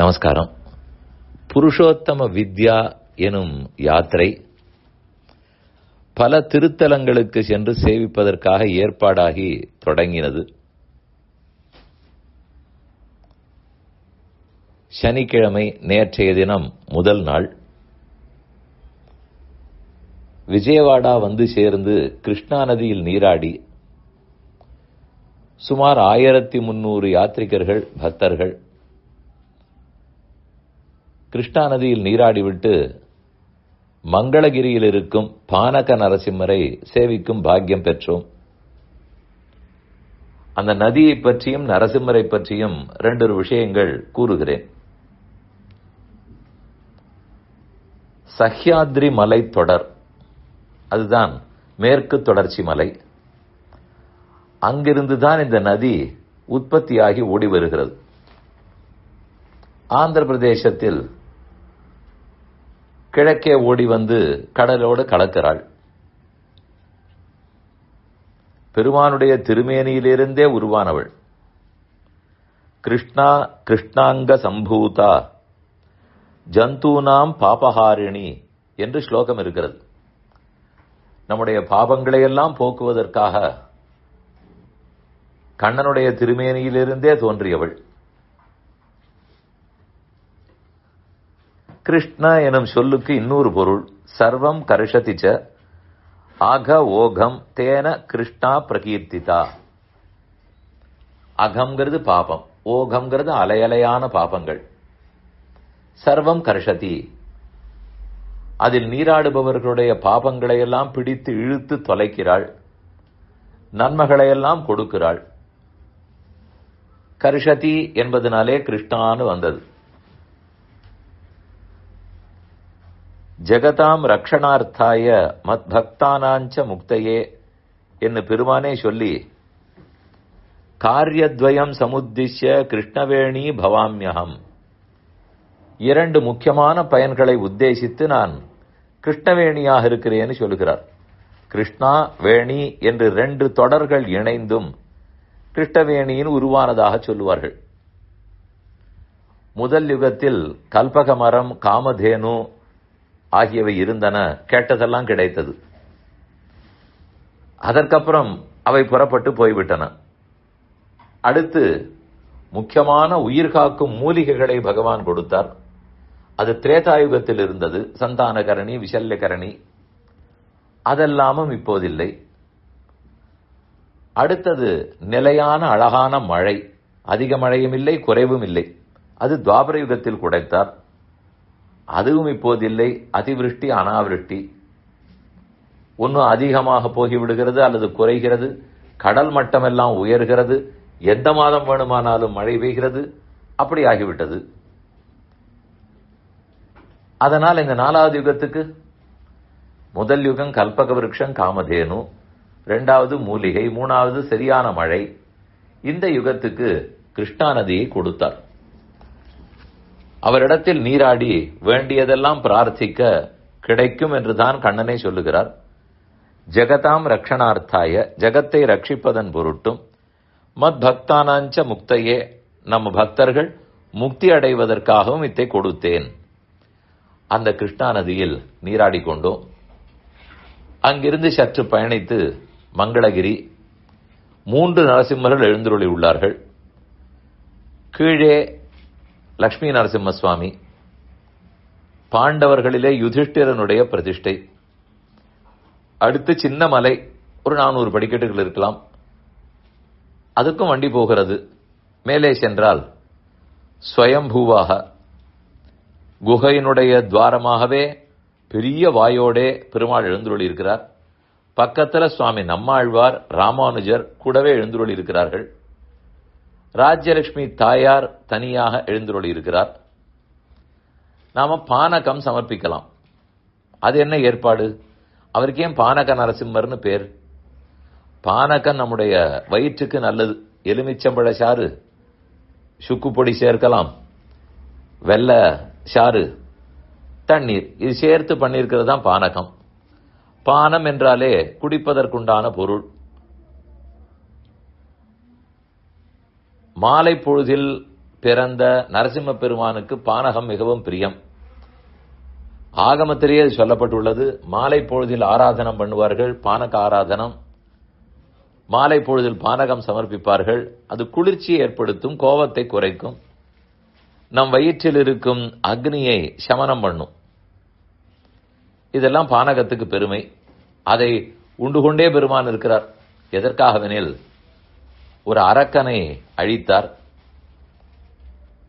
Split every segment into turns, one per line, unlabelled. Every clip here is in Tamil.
நமஸ்காரம். புருஷோத்தம வித்யா எனும் யாத்திரை பல திருத்தலங்களுக்கு சென்று சேவிப்பதற்காக ஏற்பாடாகி தொடங்கினது. சனிக்கிழமை நேற்றைய தினம் முதல் நாள் விஜயவாடா வந்து சேர்ந்து கிருஷ்ணா நதியில் நீராடி சுமார் ஆயிரத்தி முன்னூறு யாத்ரிகர்கள் பக்தர்கள் கிருஷ்ணா நதியில் நீராடிவிட்டு மங்களகிரியில் இருக்கும் பானக நரசிம்மரை சேவிக்கும் பாக்கியம் பெற்றோம். அந்த நதியை பற்றியும் நரசிம்மரை பற்றியும் ரெண்டு விஷயங்கள் கூறுகிறேன். சஹ்யாத்ரி மலை தொடர். அதுதான் மேற்கு தொடர்ச்சி மலை. அங்கிருந்து தான் இந்த நதி உற்பத்தியாகி ஓடி வருகிறது. ஆந்திர பிரதேசத்தில் கிழக்கே ஓடி வந்து கடலோடு கலக்கிறாள். பெருமானுடைய திருமேனியிலிருந்தே உருவானவள். கிருஷ்ணா கிருஷ்ணாங்க சம்பூதா ஜந்தூனாம் பாபஹாரிணி என்று ஸ்லோகம் இருக்கிறது. நம்முடைய பாபங்களையெல்லாம் போக்குவதற்காக கண்ணனுடைய திருமேனியிலிருந்தே தோன்றியவள். கிருஷ்ண எனும் சொல்லுக்கு இன்னொரு பொருள். சர்வம் கரிஷதிச்ச அக ஓகம் தேன கிருஷ்ணா பிரகீர்த்திதா. அகம்ங்கிறது பாபம். ஓகம்ங்கிறது அலையலையான பாபங்கள். சர்வம் கர்ஷதி. அதில் நீராடுபவர்களுடைய பாபங்களை எல்லாம் பிடித்து இழுத்து தொலைக்கிறாள். நன்மைகளையெல்லாம் கொடுக்கிறாள். கர்ஷதி என்பதனாலே கிருஷ்ணான்னு வந்தது. ஜெகதாம் ரக்ஷணார்த்தாய மத் பக்தானாஞ்ச முக்தையே என்று பெருமானே சொல்லி காரியத்வயம் சமுத்திஷ்ய கிருஷ்ணவேணி பவாமியகம் இரண்டு முக்கியமான பயன்களை உத்தேசித்து நான் கிருஷ்ணவேணியாக இருக்கிறேன்னு சொல்லுகிறார். கிருஷ்ணா வேணி என்று ரெண்டு தொடர்கள் இணைந்தும் கிருஷ்ணவேணியின் உருவானதாக சொல்லுவார்கள். முதல் யுகத்தில் கல்பக மரம் காமதேனு ஆகியவை இருந்தன கேட்டதெல்லாம் கிடைத்தது. அதற்கப்புறம் அவை புறப்பட்டு போய்விட்டன. அடுத்து முக்கியமான உயிர் காக்கும் மூலிகைகளை பகவான் கொடுத்தார். அது திரேதாயுகத்தில் இருந்தது சந்தானகரணி விசல்யகரணி. அதெல்லாமும் இப்போதில்லை. அடுத்தது நிலையான அழகான மழை. அதிக மழையும் இல்லை குறைவும் இல்லை. அது துவாபர யுகத்தில் குடைத்தார். அதுவும் இப்போதில்லை அதிவிருஷ்டி அனாவிருஷ்டி. ஒன்றும் அதிகமாக போகிவிடுகிறது அல்லது குறைகிறது கடல் மட்டம் எல்லாம் உயர்கிறது எந்த மாதம் வேணுமானாலும் மழை பெய்கிறது அப்படி ஆகிவிட்டது. அதனால் இந்த நாலாவது யுகத்துக்கு முதல் யுகம் கல்பக விருட்சம் காமதேனு ரெண்டாவது மூலிகை மூணாவது சரியான மழை. இந்த யுகத்துக்கு கிருஷ்ணா நதியை கொடுத்தார். அவரிடத்தில் நீராடி வேண்டியதெல்லாம் பிரார்த்திக்க கிடைக்கும் என்றுதான் கண்ணனை சொல்லுகிறார். ஜெகதாம் ரக்ஷணார்த்தாய ஜெகத்தை ரட்சிப்பதன் பொருட்டும் மத் பக்தானாஞ்ச முக்தையே நம்ம பக்தர்கள் முக்தி அடைவதற்காகவும் இத்தை கொடுத்தேன். அந்த கிருஷ்ணா நதியில் நீராடி கொண்டோம் அங்கிருந்து சற்று பயணித்து மங்களகிரி மூன்று நரசிம்மர்கள் எழுந்துருளி உள்ளார்கள். கீழே லக்ஷ்மி நரசிம்ம சுவாமி பாண்டவர்களிலே யுதிஷ்டிரனுடைய பிரதிஷ்டை. அடுத்து சின்ன மலை ஒரு நானூறு படிக்கட்டுகள் இருக்கலாம். அதுக்கும் வண்டி போகிறது. மேலே சென்றால் ஸ்வயம்பூவாக குகையினுடைய துவாரமாகவே பெரிய வாயோடே பெருமாள் எழுந்துருளி இருக்கிறார் பக்கத்தில் சுவாமி நம்மாழ்வார் ராமானுஜர் கூடவே எழுந்துருளி இருக்கிறார்கள் ராஜ்யலட்சுமி தாயார் தனியாக எழுந்துருளி இருக்கிறார் நாம் பானகம் சமர்ப்பிக்கலாம். அது என்ன ஏற்பாடு? அவருக்கு ஏன் பானக நரசிம்மர்னு பேர்? பானகம் நம்முடைய வயிற்றுக்கு நல்லது. எலுமிச்சம்பழ சாறு சுக்கு பொடி சேர்க்கலாம். வெள்ள சாறு தண்ணீர். இது சேர்த்து பண்ணியிருக்கிறது தான் பானகம். பானம் என்றாலே குடிப்பதற்குண்டான பொருள். மாலை பொழுதில் பிறந்த நரசிம்ம பெருமானுக்கு பானகம் மிகவும் பிரியம். ஆகமத்திலேயே சொல்லப்பட்டுள்ளது. மாலை பொழுதில் ஆராதனம் பண்ணுவார்கள் பானக ஆராதனம். மாலை பொழுதில் பானகம் சமர்ப்பிப்பார்கள். அது குளிர்ச்சியை ஏற்படுத்தும் கோபத்தை குறைக்கும். நம் வயிற்றில் இருக்கும் அக்னியை சமனம் பண்ணும். இதெல்லாம் பானகத்துக்கு பெருமை. அதை உண்டு கொண்டே பெருமான் இருக்கிறார். எதற்காகவெனில் ஒரு அரக்கனை அழித்தார்.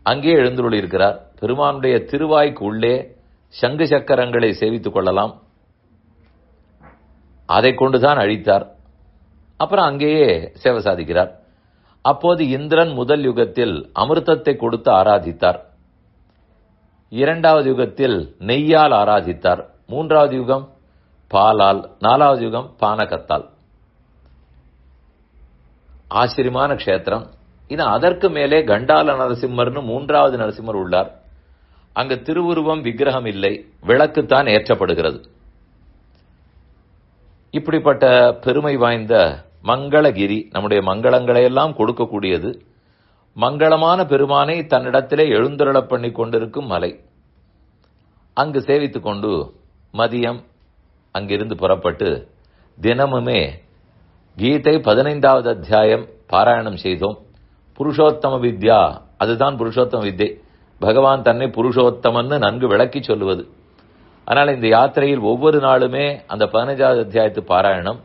அங்கே எழுந்துள்ளிருக்கிறார். பெருமானுடைய திருவாய்க்கு உள்ளே சங்கு சக்கரங்களை சேவித்துக் கொள்ளலாம். அதை கொண்டுதான் அழித்தார். அப்புறம் அங்கேயே சேவை சாதிக்கிறார். அப்போது இந்திரன் முதல் யுகத்தில் அமிர்தத்தை கொடுத்து ஆராதித்தார். இரண்டாவது யுகத்தில் நெய்யால் ஆராதித்தார். மூன்றாவது யுகம் பாலால் நாலாவது யுகம் பானகத்தால். ஆச்சரியமான க்ஷேத்திரம். இது அதற்கு மேலே கண்டால நரசிம்மர்னு மூன்றாவது நரசிம்மர் உள்ளார். அங்கு திருவுருவம் விக்கிரகம் இல்லை விளக்குத்தான் ஏற்றப்படுகிறது. இப்படிப்பட்ட பெருமை வாய்ந்த மங்களகிரி நம்முடைய மங்களங்களை எல்லாம் கொடுக்கக்கூடியது. மங்களமான பெருமானை தன்னிடத்திலே எழுந்துருளப் பண்ணி கொண்டிருக்கும் மலை. அங்கு சேவித்துக்கொண்டு மதியம் அங்கிருந்து புறப்பட்டு தினமுமே கீதை பதினைந்தாவது அத்தியாயம் பாராயணம் செய்தோம். புருஷோத்தம வித்யா அதுதான் புருஷோத்தம வித்தை பகவான் தன்னை புருஷோத்தமன்னு நன்கு விளக்கி சொல்லுவது. ஆனால் இந்த யாத்திரையில் ஒவ்வொரு நாளுமே அந்த பதினஞ்சாவது அத்தியாயத்து பாராயணம்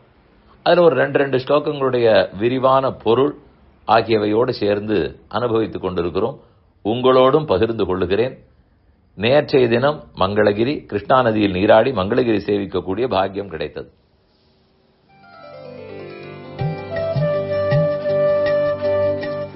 அதில் ஒரு ரெண்டு ரெண்டு ஸ்லோகங்களுடைய விரிவான பொருள் ஆகியவையோடு சேர்ந்து அனுபவித்துக் கொண்டிருக்கிறோம். உங்களோடும் பகிர்ந்து கொள்ளுகிறேன். நேற்றைய தினம் மங்களகிரி கிருஷ்ணா நதியில் நீராடி மங்களகிரி சேவிக்கக்கூடிய பாக்கியம் கிடைத்தது.